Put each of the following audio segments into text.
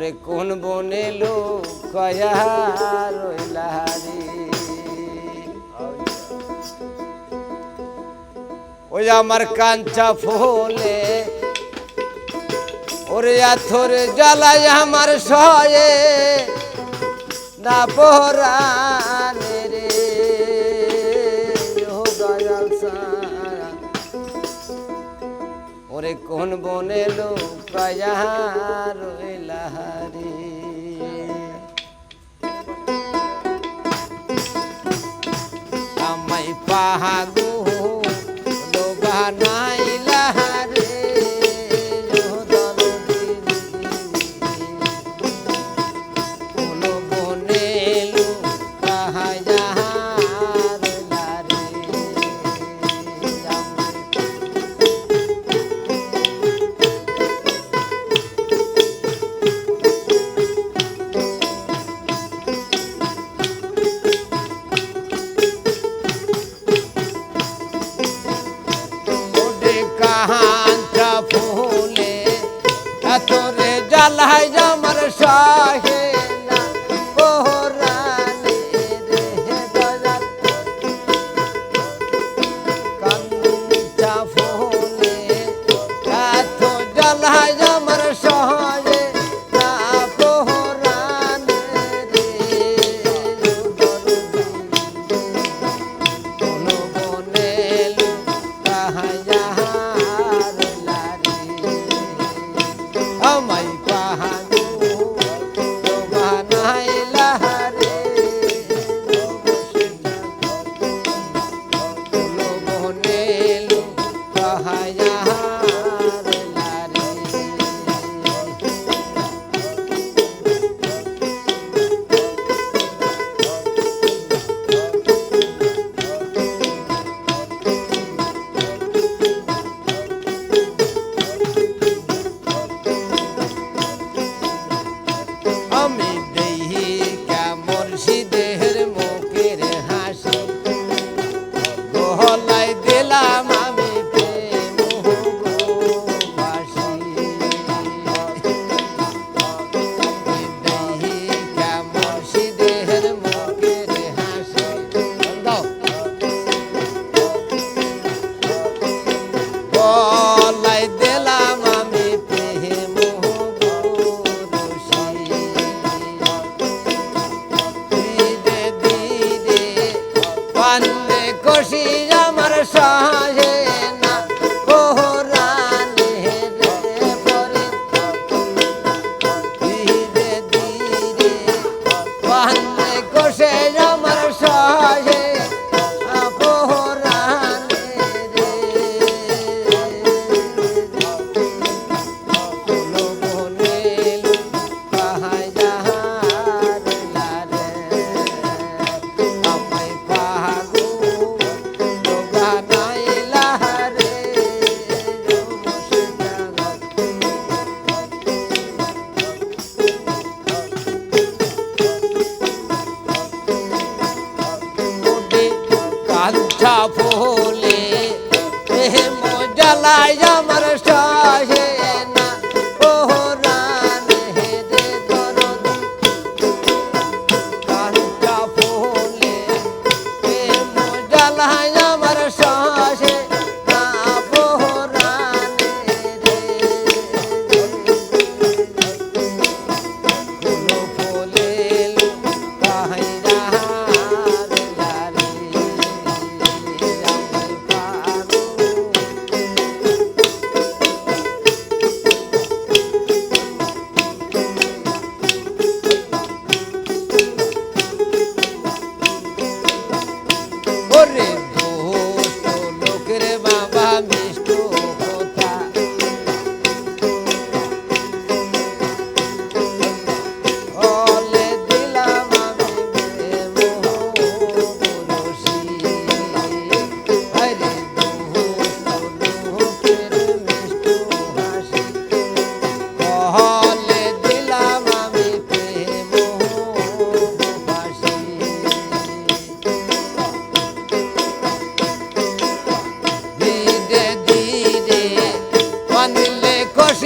ওরে কোন বনে লোক কয়া ওই আমার কাঞ্চা ফোলে, ওরে আথর জ্বালায় আমার সয়ে, না পরান ওরে কোন বনে লুকায়া রইলাহারি আমায় পাহাড় সাফলে প্রেম জ্বালায় আমার সা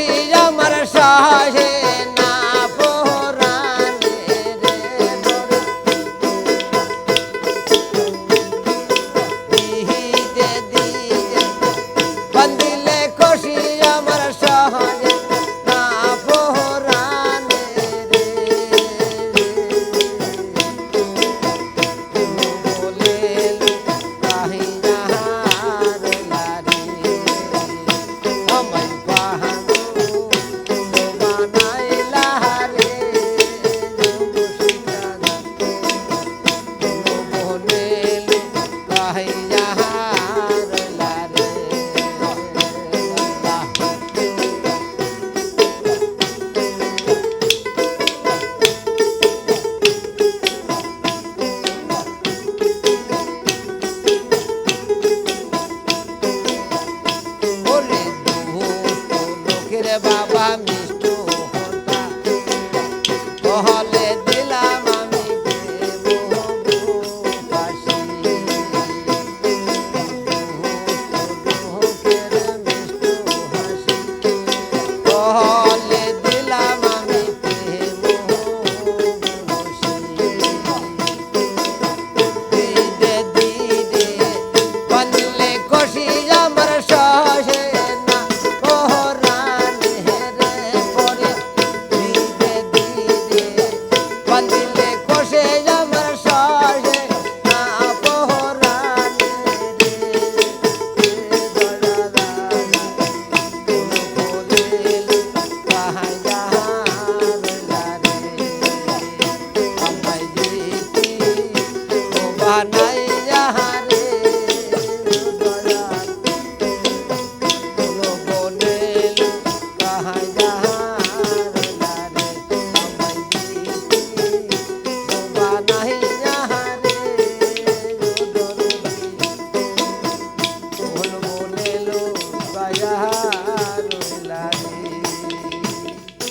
પિયા મારા શાહ. છે